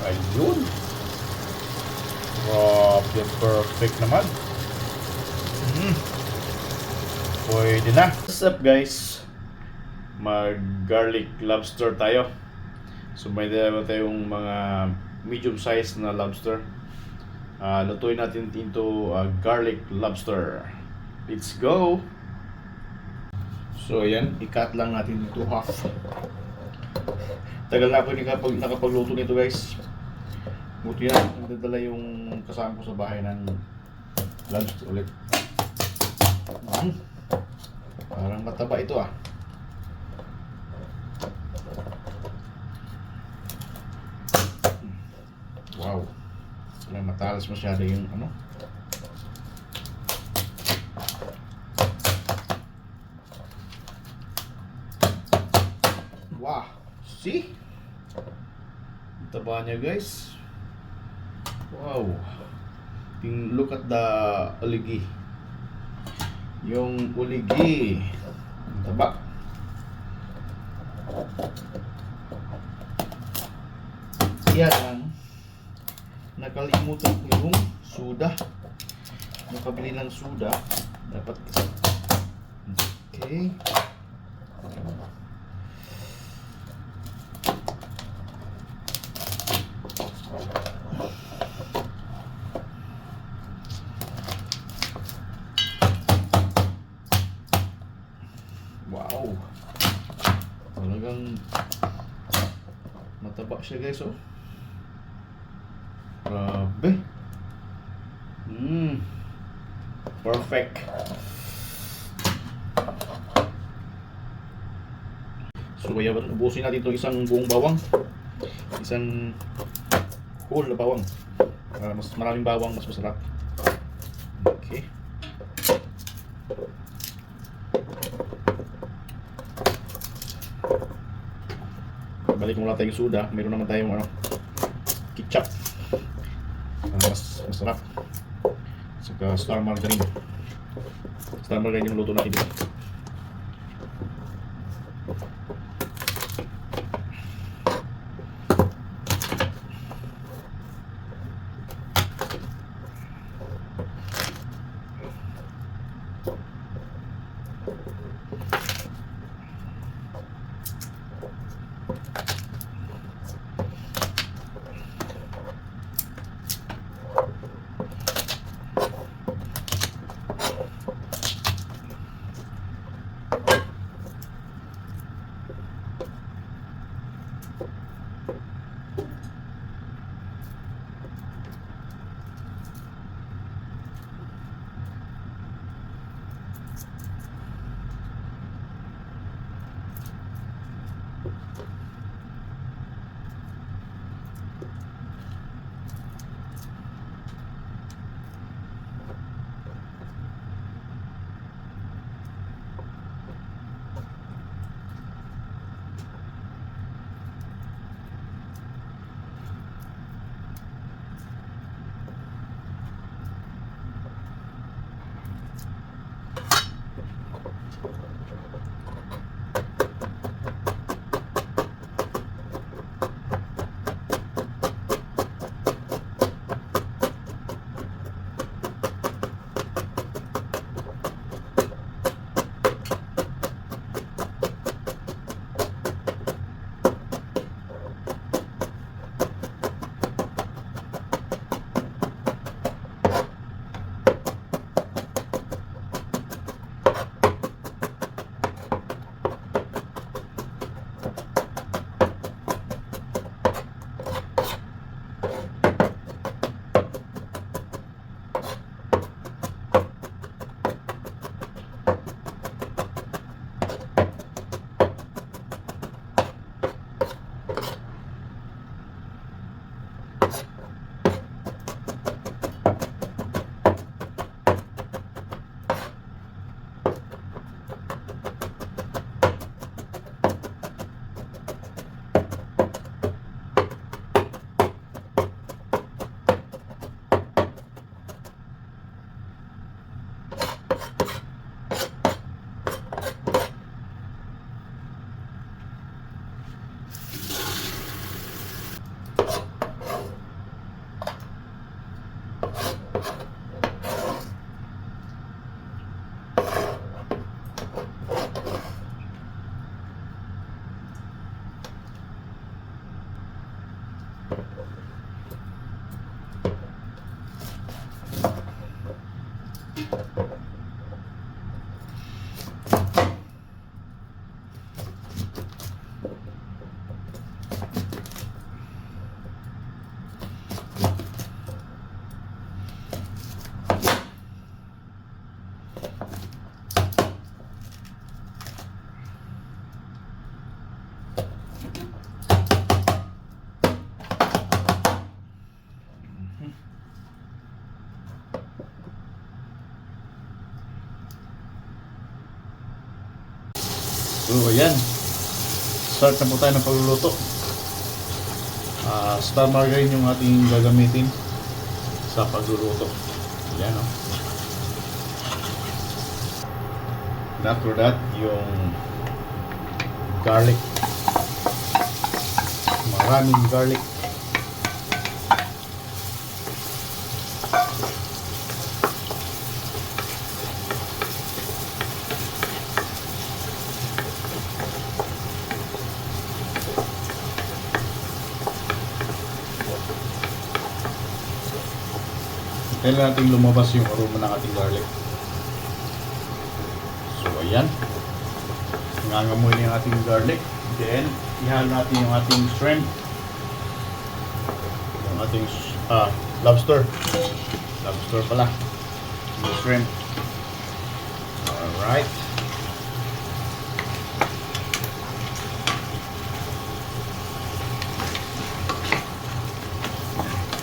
Ayun. Grabe, perfect naman. Mm. Pwede na. What's up guys? Mag garlic lobster tayo. So may dalawa tayong mga medium size na lobster. Ah, lutuin natin into ah, garlic lobster. Let's go! So ayan, i-cut lang natin into half. Tagal na ako nakapag, nakapagluto nito guys. Buti na, nagdadala yung kasama ko sa bahay ng lunch ulit. Mm. Parang mataba ito ah. Wow. Parang matalas masyado yung ano. Wow. See? Taba niya guys. Wow. Ting look at the uligi. Yung uligi. Taba. Yan lang. Nakalimutan ko yung suda. Nakabili ng suda. Dapat. Okay. Talagang mataba siya guys oh. Grabe. Mm. Perfect. So kaya ubusin natin itong isang buong bawang. Isang whole na bawang. Para mas maraming bawang, mas masarap. Okay. Balik mo lang tayong suda. Meron naman tayong ano, ketchup. Ah, mas masarap. Saka star margarine. Star margarine yung luto natin dito. フフフ。So, ayan. Start na po tayo ng pagluluto. Ah, star margarine yung ating gagamitin sa pagluluto. Ayan, oh. And after that, yung garlic. Maraming garlic. Kailan natin lumabas yung aroma ng ating garlic. So, ayan. Nangangamoy na yung ating garlic. Then, ihalo natin yung ating shrimp. Yung ating ah, lobster. Lobster pala. Yung shrimp. Alright.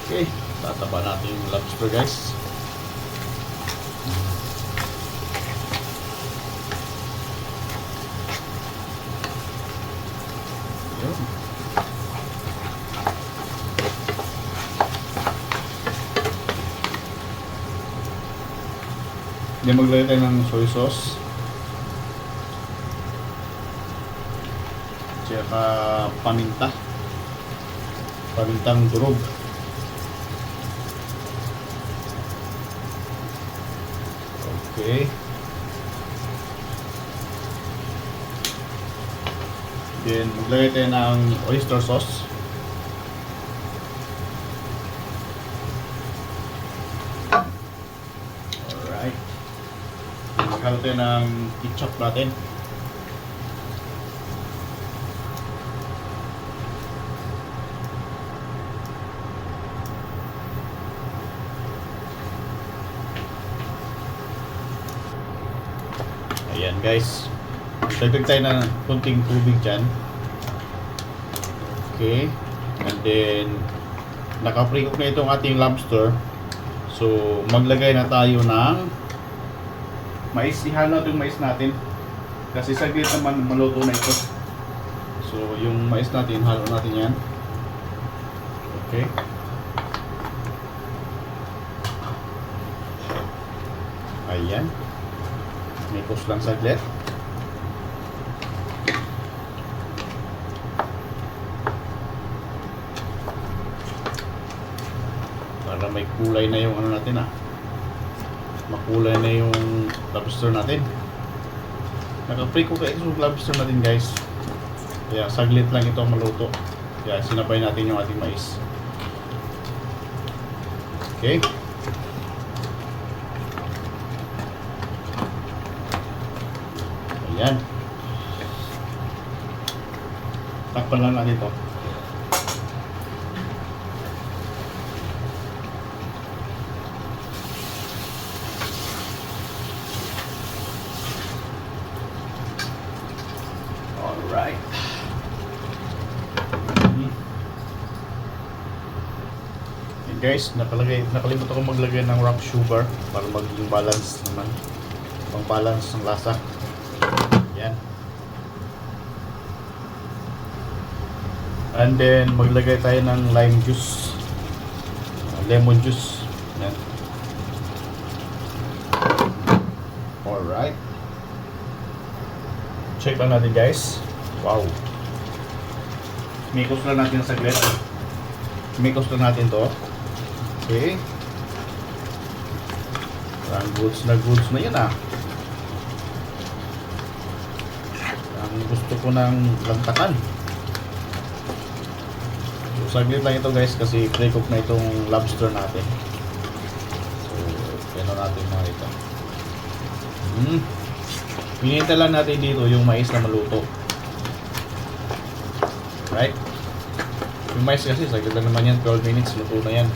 Okay, tataba natin yung lobster guys. Yun. Then maglagay tayo ng soy sauce. Tsaka paminta. Pamintang durog. Okay. Then, maglagay tayo ng oyster sauce. Alright. Maghalo tayo ng ketchup natin. Ayan guys. Dagdag tayo ng kunting tubig dyan. Okay. And then, naka-pre-cook na itong ating lobster. So, maglagay na tayo ng mais. Ihalo yung mais natin. Kasi saglit naman maluto na ito. So, yung mais natin, halo natin yan. Okay. Ayan. Mikos lang saglit. Para may kulay na yung ano natin ah. Makulay na yung lobster natin. Ko kayo yung lobster natin guys. Kaya saglit lang ito maluto. Kaya sinabay natin yung ating mais. Okay. Ayan. Takpan lang natin ito. Alright. Ayan guys, nakalagay, nakalimutan ko maglagay ng rock sugar para maging balance naman. Pang balance ng lasa. Yan. And then, maglagay tayo ng lime juice. Lemon juice. Yan. Alright. Check lang natin guys. Wow. Mikos lang natin saglit. Mikos lang natin to. Okay. Ang goods na goods na yan ah. Ang gusto ko ng lantakan. So, saglit lang ito guys kasi pre-cook na itong lobster natin. So, ano natin mga ito. Hmm. Hinihintay lang natin dito yung mais na maluto. Right? Yung mais kasi, saglit lang naman yan, 12 minutes, luto na yan.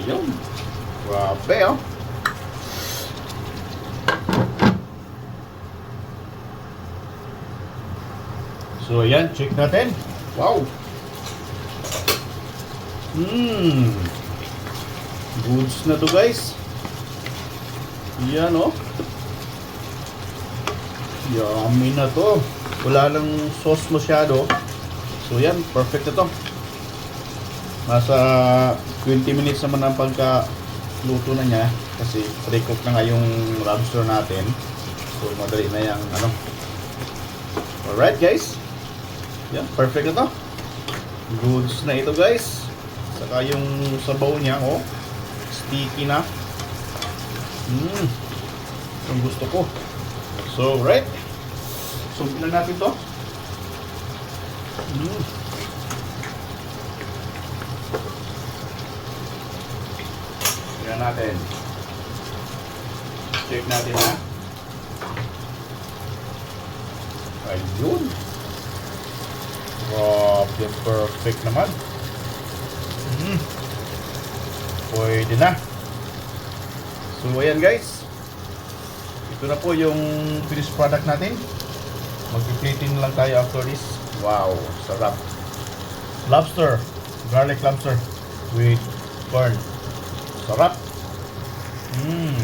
Ayun. Grabe oh. So ayan, check natin. Wow. Hmm. Goods na to guys. Yan oh. Yummy na to. Wala lang sauce masyado. So yan, perfect na to. Nasa 20 minutes naman ang pagka luto na niya kasi pre-cook na nga yung lobster natin. So madali na yung ano. Alright guys. Yan, perfect na to. Goods na ito guys. Saka yung sabaw niya, oh. Sticky na. Mmm. Yung gusto ko. So, right. So, bilang natin to. Mmm. Tingnan natin. Check natin ha. Ayun. Grabe, perfect naman. Mm. Pwede na. So, ayan guys. Ito na po yung finished product natin. Mag-plating lang tayo after this. Wow, sarap. Lobster. Garlic lobster with corn. Sarap. Mmm.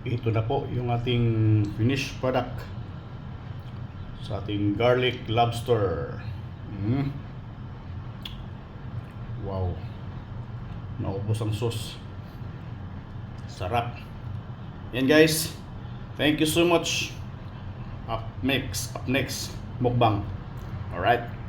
Ito na po yung ating finished product sa ating garlic lobster. Mm. Wow. Naubos ang sauce. Sarap. Yan guys. Thank you so much. Up next, up next, mukbang. Alright.